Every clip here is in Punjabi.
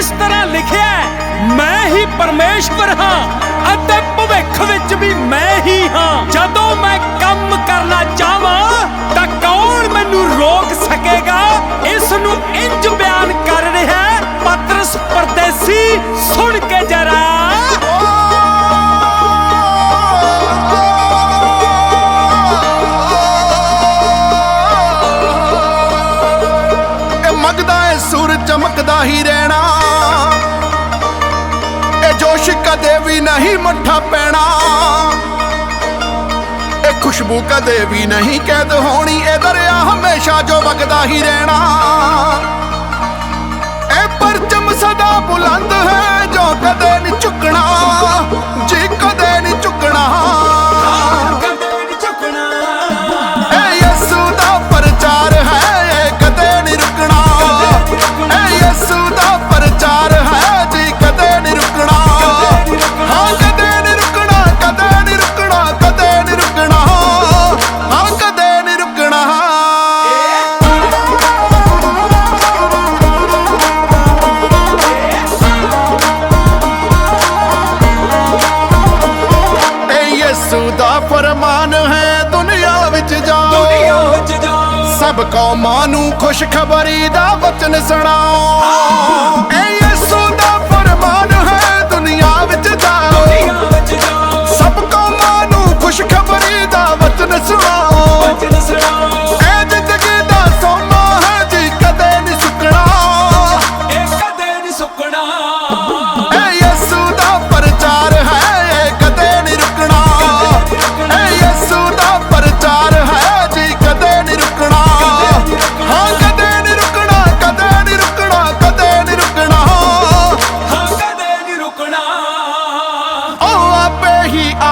ਇਸ ਤਰ੍ਹਾਂ ਲਿਖਿਆ ਮੈਂ ਹੀ ਪਰਮੇਸ਼ਵਰ ਹਾਂ ਕਦੇ ਵੀ ਨਹੀਂ ਮੱਠਾ ਪੈਣਾ। ਇਹ ਖੁਸ਼ਬੂ ਕਦੇ ਵੀ ਨਹੀਂ ਕੈਦ ਹੋਣੀ। ਇਹ ਦਰਿਆ ਹਮੇਸ਼ਾ ਜੋ ਵਗਦਾ ਹੀ ਰਹਿਣਾ। ਕੌਮਾਂ ਨੂੰ ਖੁਸ਼ਖਬਰੀ ਦਾ ਵਚਨ ਸੁਣਾਓ। ਐ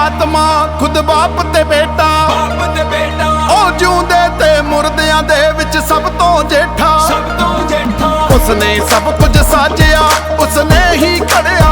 ਆਤਮਾ ਖੁਦ ਬਾਪ ਤੇ ਬੇਟਾ। ਬਾਪ ਤੇ ਬੇਟਾ। ਉਹ ਜਿਉਂਦੇ ਤੇ ਮੁਰਦਿਆਂ ਦੇ ਵਿੱਚ ਸਭ ਤੋਂ ਜੇਠਾ। ਸਭ ਤੋਂ ਜੇਠਾ। ਉਸਨੇ ਸਭ ਕੁਝ ਸਾਜਿਆ ਉਸਨੇ ਹੀ ਘੜਿਆ।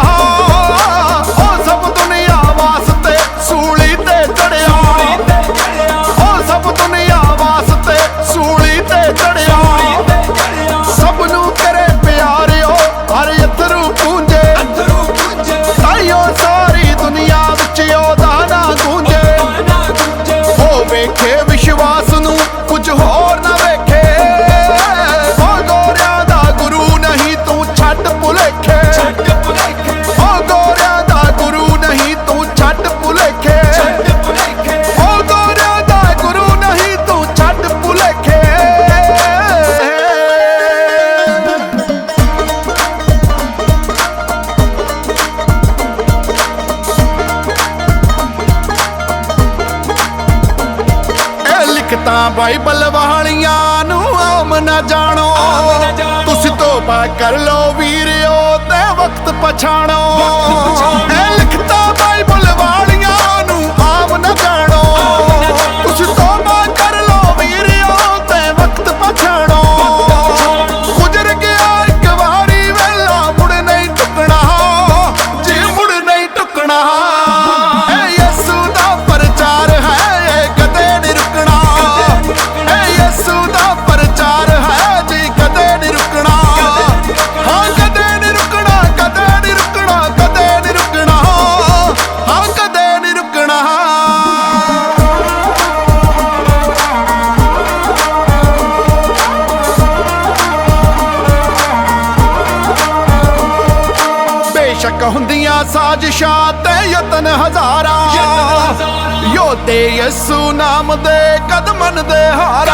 ਤਾਂ ਬਾਈਬਲ ਵਾਲੀਆਂ ਨੂੰ ਆਮ ਨਾ ਜਾਣੋ। ਤੁਸੀਂ ਤੋਬਾ ਕਰ ਲਓ ਵੀਰਿਓ ਤੇ ਵਕਤ ਪਛਾਣੋ। ਬੇਸ਼ੱਕ ਹੁੰਦੀਆਂ ਸਾਜ਼ਿਸ਼ਾਂ ਤੇ ਯਤਨ ਹਜ਼ਾਰਾਂ। ਯੋਧੇ ਯਸੂ ਨਾਮ ਦੇ ਕਦਮਨ ਦੇ ਹਾਰ